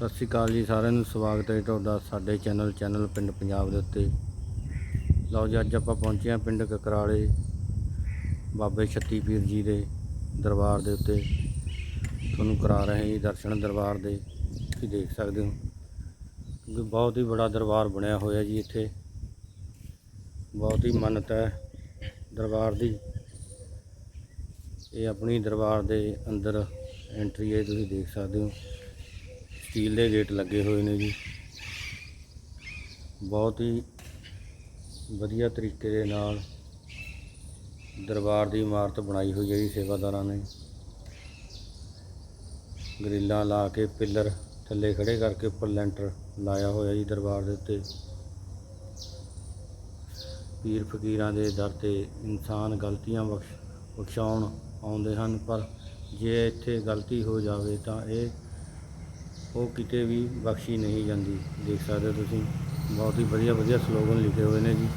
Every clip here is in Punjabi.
ਸਤਿ ਸ਼੍ਰੀ ਅਕਾਲ ਜੀ, ਸਾਰਿਆਂ ਨੂੰ ਸਵਾਗਤ ਹੈ ਤੁਹਾਡਾ ਸਾਡੇ ਚੈਨਲ ਚੈਨਲ ਪਿੰਡ ਪੰਜਾਬ ਦੇ ਉੱਤੇ। ਲਓ ਜੀ, ਅੱਜ ਆਪਾਂ ਪਹੁੰਚੇ ਹਾਂ ਪਿੰਡ ਕਕਰਾਲੇ, ਬਾਬੇ ਛੱਤੀ ਪੀਰ ਜੀ ਦੇ ਦਰਬਾਰ ਦੇ ਉੱਤੇ। ਤੁਹਾਨੂੰ ਕਰਾ ਰਹੇ ਜੀ ਦਰਸ਼ਨ ਦਰਬਾਰ ਦੇ, ਤੁਸੀਂ ਦੇਖ ਸਕਦੇ ਹੋ। ਕਿਉਂਕਿ ਬਹੁਤ ਹੀ ਬੜਾ ਦਰਬਾਰ ਬਣਿਆ ਹੋਇਆ ਜੀ ਇੱਥੇ। ਬਹੁਤ ਹੀ ਮੰਨਤ ਹੈ ਦਰਬਾਰ ਦੀ। ਇਹ ਆਪਣੀ ਦਰਬਾਰ ਦੇ ਅੰਦਰ ਐਂਟਰੀ ਹੈ, ਤੁਸੀਂ ਦੇਖ ਸਕਦੇ ਹੋ। ਸਟੀਲ ਦੇ ਗੇਟ ਲੱਗੇ ਹੋਏ ਨੇ ਜੀ। ਬਹੁਤ ਹੀ ਵਧੀਆ ਤਰੀਕੇ ਦੇ ਨਾਲ ਦਰਬਾਰ ਦੀ ਇਮਾਰਤ ਬਣਾਈ ਹੋਈ ਹੈ ਜੀ ਸੇਵਾਦਾਰਾਂ ਨੇ। ਗਰਿੱਲਾਂ ਲਾ ਕੇ ਪਿੱਲਰ ਥੱਲੇ ਖੜੇ ਕਰਕੇ ਉੱਪਰ ਲੈਂਟਰ ਲਾਇਆ ਹੋਇਆ ਜੀ ਦਰਬਾਰ ਦੇ ਉੱਤੇ। ਪੀਰ ਫਕੀਰਾਂ ਦੇ ਦਰ ਤੇ ਇਨਸਾਨ ਗਲਤੀਆਂ ਬਖਸ਼ ਬਖਸ਼ਾਉਣ ਆਉਂਦੇ ਹਨ, ਪਰ ਜੇ ਇੱਥੇ ਗਲਤੀ ਹੋ ਜਾਵੇ ਤਾਂ ਇਹ ਉਹ ਕਿਤੇ ਵੀ ਬਖਸ਼ੀ ਨਹੀਂ ਜਾਂਦੀ। ਦੇਖ ਸਕਦੇ ਹੋ ਤੁਸੀਂ। ਬਹੁਤ ਹੀ ਵਧੀਆ ਵਧੀਆ ਸਲੋਗਨ ਲਿਖੇ ਹੋਏ ਨੇ ਜੀ।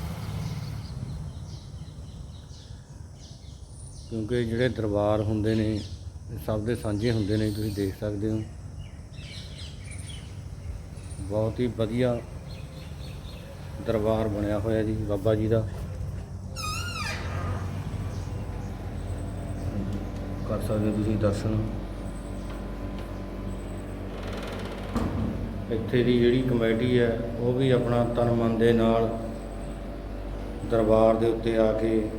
ਕਿਉਂਕਿ ਜਿਹੜੇ ਦਰਬਾਰ ਹੁੰਦੇ ਨੇ ਸਭ ਦੇ ਸਾਂਝੇ ਹੁੰਦੇ ਨੇ, ਤੁਸੀਂ ਦੇਖ ਸਕਦੇ ਹੋ। ਬਹੁਤ ਹੀ ਵਧੀਆ ਦਰਬਾਰ ਬਣਿਆ ਹੋਇਆ ਜੀ, ਬਾਬਾ ਜੀ ਦਾ। ਕਰ ਸਕਦੇ ਹੋ ਤੁਸੀਂ ਦਰਸ਼ਨ। ਇੱਥੇ ਦੀ ਜਿਹੜੀ ਕਮੇਟੀ ਹੈ, ਉਹ ਵੀ ਆਪਣਾ ਤਨ ਮਨ ਦੇ ਨਾਲ ਦਰਬਾਰ ਦੇ ਉੱਤੇ ਆ ਕੇ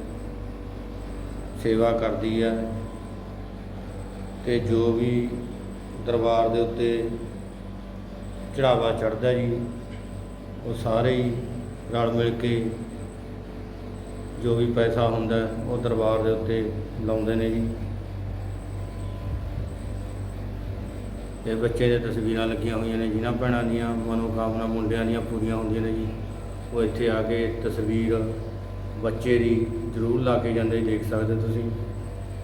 ਸੇਵਾ ਕਰਦੀ ਹੈ ਤੇ ਜੋ ਵੀ ਦਰਬਾਰ ਦੇ ਉੱਤੇ ਚੜਾਵਾ ਚੜਦਾ ਜੀ, ਉਹ ਸਾਰੇ ਹੀ ਰਲ ਮਿਲ ਕੇ ਜੋ ਵੀ ਪੈਸਾ ਹੁੰਦਾ, ਉਹ ਦਰਬਾਰ ਦੇ ਉੱਤੇ ਲਾਉਂਦੇ ਨੇ ਜੀ। ਇਹ ਬੱਚੇ ਦੇ ਤਸਵੀਰਾਂ ਲੱਗੀਆਂ ਹੋਈਆਂ ਨੇ ਜਿਨ੍ਹਾਂ ਭੈਣਾਂ ਦੀਆਂ ਮਨੋਕਾਮਨਾ ਮੁੰਡਿਆਂ ਦੀਆਂ ਪੂਰੀਆਂ ਹੁੰਦੀਆਂ ਨੇ ਜੀ। ਉਹ ਇੱਥੇ ਆ ਕੇ ਤਸਵੀਰ ਬੱਚੇ ਦੀ ਜ਼ਰੂਰ ਲਾ ਕੇ ਜਾਂਦੇ ਦੇਖ ਸਕਦੇ ਹੋ ਤੁਸੀਂ।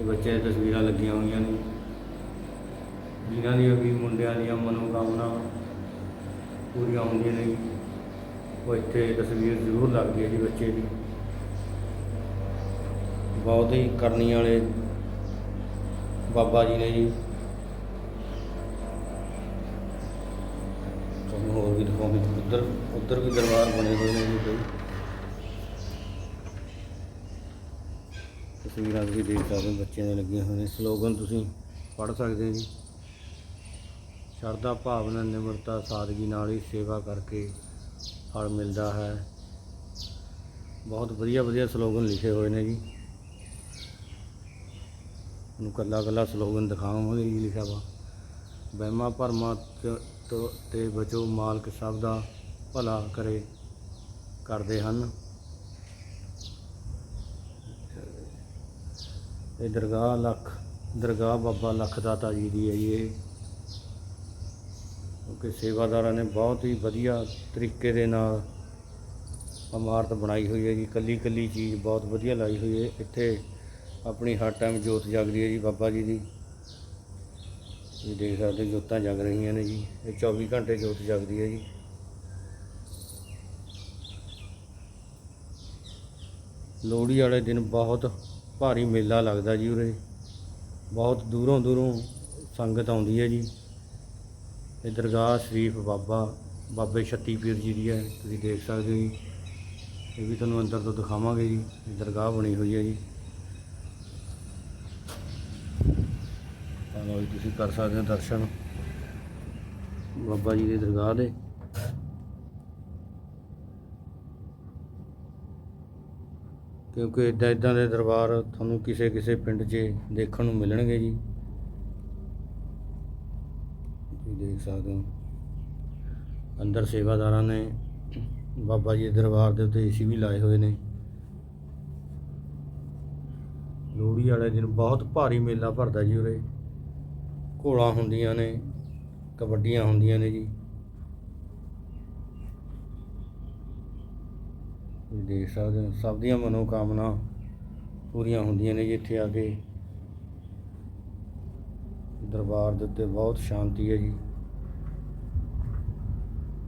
ਇਹ ਬੱਚੇ ਦੀਆਂ ਤਸਵੀਰਾਂ ਲੱਗੀਆਂ ਹੋਈਆਂ ਨੇ। ਜਿਨ੍ਹਾਂ ਦੀਆਂ ਵੀ ਮੁੰਡਿਆਂ ਦੀਆਂ ਮਨੋਕਾਮਨਾ ਪੂਰੀਆਂ ਹੁੰਦੀਆਂ ਨੇ ਜੀ, ਉਹ ਇੱਥੇ ਤਸਵੀਰ ਜ਼ਰੂਰ ਲੱਗਦੀ ਹੈ ਜੀ ਬੱਚੇ ਦੀ। ਬਹੁਤ ਹੀ ਕਰਨੀ ਵਾਲੇ ਬਾਬਾ ਜੀ ਨੇ ਜੀ। ਤੁਹਾਨੂੰ ਉੱਧਰ ਉੱਧਰ ਵੀ ਦਰਬਾਰ ਬਣੇ ਹੋਏ ਨੇ ਜੀ ਕਈ। ਤਸਵੀਰਾਂ ਤੁਸੀਂ ਦੇਖ ਸਕਦੇ ਹੋ, ਬੱਚਿਆਂ ਦੇ ਲੱਗੇ ਹੋਏ ਨੇ। ਸਲੋਗਨ ਤੁਸੀਂ ਪੜ੍ਹ ਸਕਦੇ ਹੋ ਜੀ। ਸ਼ਰਧਾ, ਭਾਵਨਾ, ਨਿਮਰਤਾ, ਸਾਦਗੀ ਨਾਲ ਹੀ ਸੇਵਾ ਕਰਕੇ ਫਲ ਮਿਲਦਾ ਹੈ। ਬਹੁਤ ਵਧੀਆ ਵਧੀਆ ਸਲੋਗਨ ਲਿਖੇ ਹੋਏ ਨੇ ਜੀ। ਨੂੰ ਕੱਲਾ ਕੱਲਾ ਸਲੋਗਨ ਦਿਖਾਵਾਂਗੇ ਜੀ ਲਿਖਿਆ ਵਾ। ਵਹਿਮਾਂ ਭਰਮਾਂ ਚ- ਤੋਂ ਤੇ ਬਚੋ ਮਾਲਕ ਸਭ ਦਾ ਭਲਾ ਕਰੇ, ਕਰਦੇ ਹਨ। ਇਹ ਦਰਗਾਹ ਲੱਖ, ਦਰਗਾਹ ਬਾਬਾ ਲੱਖ ਦਾਤਾ ਜੀ ਦੀ ਹੈ ਜੀ ਇਹ। ਕਿਉਂਕਿ ਸੇਵਾਦਾਰਾਂ ਨੇ ਬਹੁਤ ਹੀ ਵਧੀਆ ਤਰੀਕੇ ਦੇ ਨਾਲ ਇਮਾਰਤ ਬਣਾਈ ਹੋਈ ਹੈ ਜੀ। ਕੱਲੀ ਕੱਲੀ ਚੀਜ਼ ਬਹੁਤ ਵਧੀਆ ਲਾਈ ਹੋਈ ਹੈ। ਇੱਥੇ ਆਪਣੀ ਹਰ ਟਾਈਮ ਜੋਤ ਜਗਦੀ ਹੈ ਜੀ ਬਾਬਾ ਜੀ ਦੀ। ਤੁਸੀਂ ਦੇਖ ਸਕਦੇ ਜੋਤਾਂ ਜਗ ਰਹੀਆਂ ਨੇ ਜੀ। ਇਹ 24 ਘੰਟੇ ਜੋਤ ਜਗਦੀ ਹੈ ਜੀ। ਲੋਹੜੀ ਵਾਲੇ ਦਿਨ ਬਹੁਤ ਭਾਰੀ ਮੇਲਾ ਲੱਗਦਾ ਜੀ ਉਰੇ। ਬਹੁਤ ਦੂਰੋਂ ਦੂਰੋਂ ਸੰਗਤ ਆਉਂਦੀ ਹੈ ਜੀ। ਇਹ ਦਰਗਾਹ ਸ਼ਰੀਫ ਬਾਬਾ, ਬਾਬੇ ਛੱਤੀ ਪੀਰ ਜੀ ਦੀ ਹੈ। ਤੁਸੀਂ ਦੇਖ ਸਕਦੇ ਹੋ ਜੀ। ਇਹ ਵੀ ਤੁਹਾਨੂੰ ਅੰਦਰ ਤੋਂ ਦਿਖਾਵਾਂਗੇ ਜੀ। ਇਹ ਦਰਗਾਹ ਬਣੀ ਹੋਈ ਹੈ ਜੀ। ਲਓ ਜੀ, ਤੁਸੀਂ ਕਰ ਸਕਦੇ ਹੋ ਦਰਸ਼ਨ। ਬਾਬਾ ਜੀ ਦੀ ਦਰਗਾਹ ਦੇ। ਕਿਉਂਕਿ ਇਦਾਂ ਇਦਾਂ ਦੇ ਦਰਬਾਰ ਤੁਹਾਨੂੰ ਕਿਸੇ ਕਿਸੇ ਪਿੰਡ 'ਚ ਦੇਖਣ ਨੂੰ ਮਿਲਣਗੇ ਜੀ। ਤੁਸੀਂ ਦੇਖ ਸਕਦੇ ਹੋ। ਅੰਦਰ ਸੇਵਾਦਾਰਾਂ ਨੇ ਬਾਬਾ ਜੀ ਦੇ ਦਰਬਾਰ ਦੇ ਉੱਤੇ ਏਸੀ ਵੀ ਲਾਏ ਹੋਏ ਨੇ। ਲੋਹੜੀ ਵਾਲੇ ਦਿਨ ਬਹੁਤ ਭਾਰੀ ਮੇਲਾ ਭਰਦਾ ਜੀ ਉਰੇ। ਘੋੜਾਂ ਹੁੰਦੀਆਂ ਨੇ, ਕਬੱਡੀਆਂ ਹੁੰਦੀਆਂ ਨੇ ਜੀ। ਤੁਸੀਂ ਦੇਖ ਸਕਦੇ ਹੋ, ਸਭ ਦੀਆਂ ਮਨੋਕਾਮਨਾ ਪੂਰੀਆਂ ਹੁੰਦੀਆਂ ਨੇ ਜੀ ਇੱਥੇ ਆ ਕੇ। ਦਰਬਾਰ ਦੇ ਉੱਤੇ ਬਹੁਤ ਸ਼ਾਂਤੀ ਹੈ ਜੀ।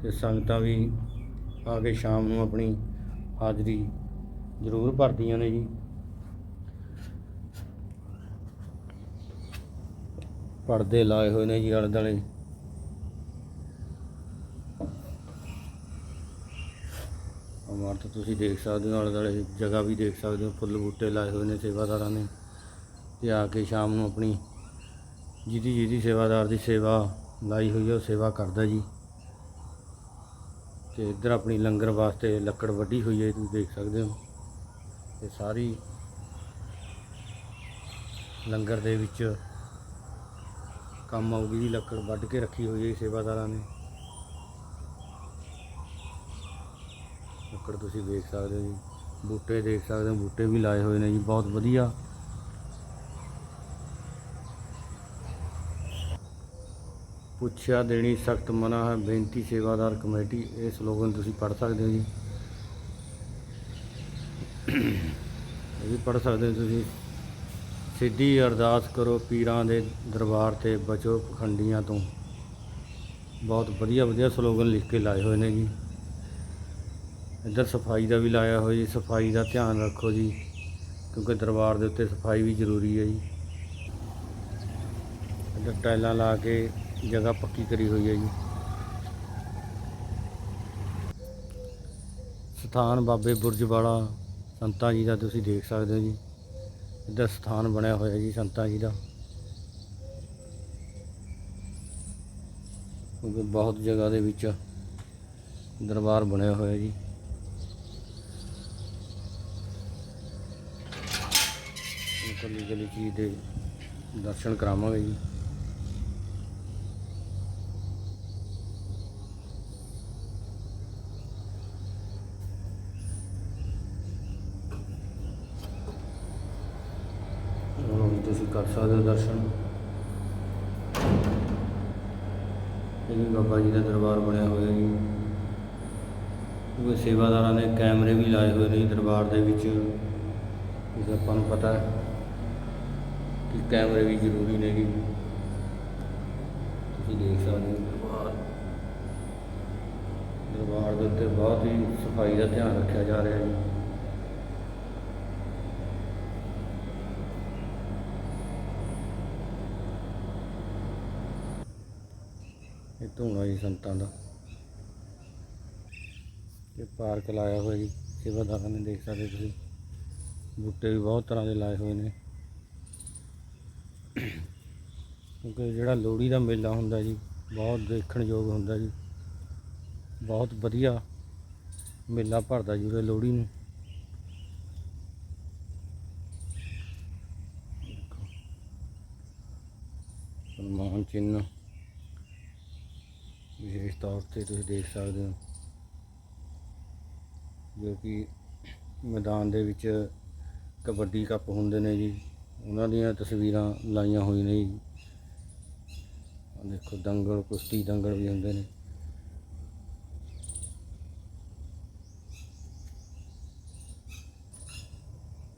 ਤੇ ਸੰਗਤਾਂ ਵੀ ਆ ਕੇ ਸ਼ਾਮ ਨੂੰ ਆਪਣੀ ਹਾਜ਼ਰੀ ਜ਼ਰੂਰ ਭਰਦੀਆਂ ਨੇ ਜੀ। ਪਰਦੇ ਲਾਏ ਹੋਏ ਨੇ ਜੀ ਆਲੇ ਦੁਆਲੇ ਇਮਾਰਤ ਤੁਸੀਂ ਦੇਖ ਸਕਦੇ ਹੋ ਆਲੇ ਦੁਆਲੇ ਜਗ੍ਹਾ ਵੀ ਦੇਖ ਸਕਦੇ ਹੋ, ਫੁੱਲ ਬੂਟੇ ਲਾਏ ਹੋਏ ਨੇ ਸੇਵਾਦਾਰਾਂ ਨੇ। ਤੇ ਆ ਕੇ ਸ਼ਾਮ ਨੂੰ ਆਪਣੀ ਜਿਹਦੀ ਜਿਹਦੀ ਸੇਵਾਦਾਰ ਦੀ ਸੇਵਾ ਲਾਈ ਹੋਈ ਹੈ ਉਹ ਸੇਵਾ ਕਰਦਾ ਜੀ। ਤੇ ਇੱਧਰ ਆਪਣੀ ਲੰਗਰ ਵਾਸਤੇ ਲੱਕੜ ਵੱਢੀ ਹੋਈ ਹੈ ਤੁਸੀਂ ਦੇਖ ਸਕਦੇ ਹੋ। ਤੇ ਸਾਰੀ ਲੰਗਰ ਦੇ ਵਿੱਚ ਕੰਮ ਆਊਗੀ ਜੀ, ਲੱਕੜ ਵੱਢ ਕੇ ਰੱਖੀ ਹੋਈ ਹੈ ਸੇਵਾਦਾਰਾਂ ਨੇ। ਲੱਕੜ ਤੁਸੀਂ ਦੇਖ ਸਕਦੇ ਹੋ ਜੀ, ਬੂਟੇ ਦੇਖ ਸਕਦੇ ਹੋ, ਬੂਟੇ ਵੀ ਲਾਏ ਹੋਏ ਨੇ ਜੀ, ਬਹੁਤ ਵਧੀਆ। ਪੁੱਛਿਆ ਦੇਣੀ ਸਖਤ ਮਨਾ ਹੈ, ਬੇਨਤੀ ਸੇਵਾਦਾਰ ਕਮੇਟੀ, ਇਹ ਸਲੋਗਨ ਤੁਸੀਂ ਪੜ੍ਹ ਸਕਦੇ ਹੋ ਜੀ। ਇਹ ਵੀ ਪੜ੍ਹ ਸਕਦੇ ਹੋ ਤੁਸੀਂ। ਸਿੱਧੀ ਅਰਦਾਸ ਕਰੋ ਪੀਰਾਂ ਦੇ ਦਰਬਾਰ ਤੇ ਬਚੋ ਪਖੰਡੀਆਂ ਤੋਂ। ਬਹੁਤ ਵਧੀਆ ਵਧੀਆ ਸਲੋਗਨ ਲਿਖ ਕੇ ਲਾਏ ਹੋਏ ਨੇ ਜੀ। ਇੱਧਰ ਸਫ਼ਾਈ ਦਾ ਵੀ ਲਾਇਆ ਹੋਇਆ ਜੀ। ਸਫ਼ਾਈ ਦਾ ਧਿਆਨ ਰੱਖੋ ਜੀ, ਕਿਉਂਕਿ ਦਰਬਾਰ ਦੇ ਉੱਤੇ ਸਫ਼ਾਈ ਵੀ ਜ਼ਰੂਰੀ ਹੈ ਜੀ। ਇੱਧਰ ਟਾਈਲਾਂ ਲਾ ਕੇ ਜਗ੍ਹਾ ਪੱਕੀ ਕਰੀ ਹੋਈ ਹੈ ਜੀ। ਸਥਾਨ ਬਾਬੇ ਬੁਰਜ ਵਾਲਾ ਸੰਤਾਂ ਜੀ ਦਾ ਤੁਸੀਂ ਦੇਖ ਸਕਦੇ ਹੋ ਜੀ। ਇੱਧਰ ਸਥਾਨ ਬਣਿਆ ਹੋਇਆ ਜੀ ਸੰਤਾਂ ਜੀ ਦਾ। ਬਹੁਤ ਜਗ੍ਹਾ ਦੇ ਵਿੱਚ ਦਰਬਾਰ ਬਣਿਆ ਹੋਇਆ ਜੀ। ਕੱਲੀ ਕੱਲੀ ਚੀਜ਼ ਦੇ ਦਰਸ਼ਨ ਕਰਾਵਾਂਗੇ ਜੀ ਹੁਣ ਵੀ ਤੁਸੀਂ ਕਰ ਸਕਦੇ ਹੋ ਦਰਸ਼ਨ। ਇਹ ਵੀ ਬਾਬਾ ਜੀ ਦਾ ਦਰਬਾਰ ਬਣਿਆ ਹੋਇਆ ਜੀ। ਉਹ ਸੇਵਾਦਾਰਾਂ ਨੇ ਕੈਮਰੇ ਵੀ ਲਾਏ ਹੋਏ ਨੇ ਦਰਬਾਰ ਦੇ ਵਿੱਚ। ਕਿਉਂਕਿ ਆਪਾਂ ਨੂੰ ਪਤਾ ਹੈ ਕਿ ਕੈਮਰੇ ਵੀ ਜ਼ਰੂਰੀ ਨੇ ਜੀ। ਤੁਸੀਂ ਦੇਖ ਸਕਦੇ ਹੋ ਦਰਬਾਰ। ਦਰਬਾਰ ਦੇ ਉੱਤੇ ਬਹੁਤ ਹੀ ਸਫ਼ਾਈ ਦਾ ਧਿਆਨ ਰੱਖਿਆ ਜਾ ਰਿਹਾ ਜੀ। ਇਹ ਧੂਣਾ ਜੀ ਸੰਤਾਂ ਦਾ। ਇਹ ਪਾਰਕ ਲਾਇਆ ਹੋਇਆ ਜੀ। ਸੇਵਾਦਾਰਾਂ ਨੇ ਦੇਖ ਸਕਦੇ ਤੁਸੀਂ। ਬੂਟੇ ਵੀ ਬਹੁਤ ਤਰ੍ਹਾਂ ਦੇ ਲਾਏ ਹੋਏ ਨੇ। ਕਿਉਂਕਿ ਜਿਹੜਾ ਲੋਹੜੀ ਦਾ ਮੇਲਾ ਹੁੰਦਾ ਜੀ, ਬਹੁਤ ਦੇਖਣ ਯੋਗ ਹੁੰਦਾ ਜੀ। ਬਹੁਤ ਵਧੀਆ ਮੇਲਾ ਭਰਦਾ ਜੀ ਉਰੇ ਲੋਹੜੀ ਨੂੰ। ਸਨਮਾਨ ਚਿੰਨ੍ਹ। ਵਿਸ਼ੇਸ਼ ਤੌਰ ਤੇ ਤੁਸੀਂ ਦੇਖ ਸਕਦੇ ਹੋ ਜੋ ਕਿ ਮੈਦਾਨ ਦੇ ਵਿੱਚ ਕਬੱਡੀ ਕੱਪ ਹੁੰਦੇ ਨੇ ਜੀ। ਉਹਨਾਂ ਦੀਆਂ ਤਸਵੀਰਾਂ ਲਾਈਆਂ ਹੋਈਆਂ ਨੇ ਜੀ। ਦੇਖੋ ਦੰਗਲ ਕੁਸ਼ਤੀ ਦੰਗਲ ਵੀ ਹੁੰਦੇ ਨੇ।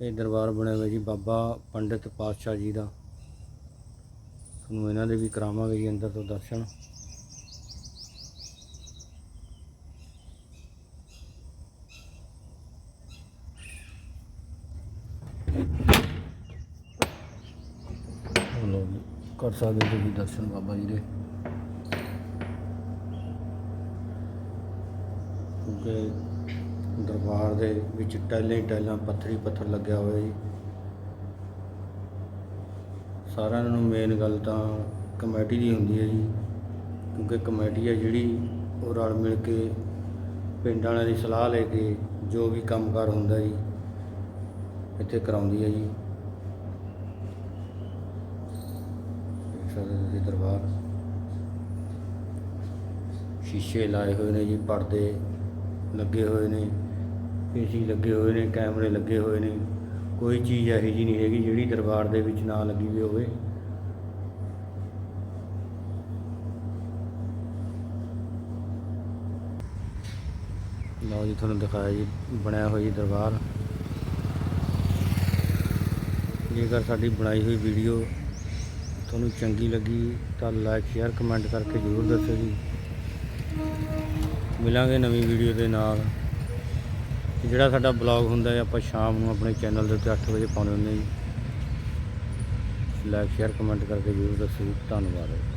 ਇਹ ਦਰਬਾਰ ਬਣਿਆ ਹੋਇਆ ਜੀ ਬਾਬਾ ਪੰਡਿਤ ਪਾਤਸ਼ਾਹ ਜੀ ਦਾ। ਤੁਹਾਨੂੰ ਇਹਨਾਂ ਦੇ ਵੀ ਕਰਾਵਾਂਗੇ ਜੀ ਅੰਦਰ ਤੋਂ ਦਰਸ਼ਨ ਲੋ ਜੀ ਕਰ ਸਕਦੇ ਹੋ ਤੁਸੀਂ ਦਰਸ਼ਨ ਬਾਬਾ ਜੀ ਦੇ। ਕਿਉਂਕਿ ਦਰਬਾਰ ਦੇ ਵਿੱਚ ਟੈਲਾਂ ਹੀ ਟੈਲਾਂ ਪੱਥਰੀ ਪੱਥਰ ਲੱਗਿਆ ਹੋਇਆ ਜੀ। ਸਾਰਿਆਂ ਨੂੰ ਮੇਨ ਗੱਲ ਤਾਂ ਕਮੇਟੀ ਦੀ ਹੁੰਦੀ ਹੈ ਜੀ। ਕਿਉਂਕਿ ਕਮੇਟੀ ਹੈ ਜਿਹੜੀ, ਉਹ ਰਲ ਮਿਲ ਕੇ ਪਿੰਡ ਵਾਲਿਆਂ ਦੀ ਸਲਾਹ ਲੈ ਕੇ ਜੋ ਵੀ ਕੰਮਕਾਰ ਹੁੰਦਾ ਜੀ, ਇੱਥੇ ਕਰਾਉਂਦੀ ਹੈ ਜੀ ਦੇਖ ਸਕਦੇ ਤੁਸੀਂ ਦਰਬਾਰ। ਸ਼ੀਸ਼ੇ ਲਾਏ ਹੋਏ ਨੇ ਜੀ, ਪਰਦੇ ਲੱਗੇ ਹੋਏ ਨੇ ਏਸੀ ਲੱਗੇ ਹੋਏ ਨੇ, ਕੈਮਰੇ ਲੱਗੇ ਹੋਏ ਨੇ। ਕੋਈ ਚੀਜ਼ ਇਹੋ ਜਿਹੀ ਨਹੀਂ ਹੈਗੀ ਜਿਹੜੀ ਦਰਬਾਰ ਦੇ ਵਿੱਚ ਨਾ ਲੱਗੀ ਹੋਈ ਹੋਵੇ। ਲਓ ਜੀ, ਤੁਹਾਨੂੰ ਦਿਖਾਇਆ ਜੀ, ਬਣਿਆ ਹੋਇਆ ਜੀ ਦਰਬਾਰ। ਜੇਕਰ ਸਾਡੀ ਬਣਾਈ ਹੋਈ ਵੀਡੀਓ ਤੁਹਾਨੂੰ ਚੰਗੀ ਲੱਗੀ ਤਾਂ ਲਾਈਕ ਸ਼ੇਅਰ ਕਮੈਂਟ ਕਰਕੇ ਜ਼ਰੂਰ ਦੱਸਿਓ ਜੀ। ਮਿਲਾਂਗੇ ਨਵੀਂ ਵੀਡੀਓ ਦੇ ਨਾਲ। ਜਿਹੜਾ ਸਾਡਾ ਬਲੌਗ ਹੁੰਦਾ ਹੈ, ਆਪਾਂ ਸ਼ਾਮ ਨੂੰ ਆਪਣੇ ਚੈਨਲ ਦੇ ਉੱਤੇ 8 ਵਜੇ ਪਾਉਂਦੇ ਹੁੰਦੇ ਜੀ। ਲਾਈਕ ਸ਼ੇਅਰ ਕਮੈਂਟ ਕਰਕੇ ਜ਼ਰੂਰ ਦੱਸਿਓ ਜੀ। ਧੰਨਵਾਦ।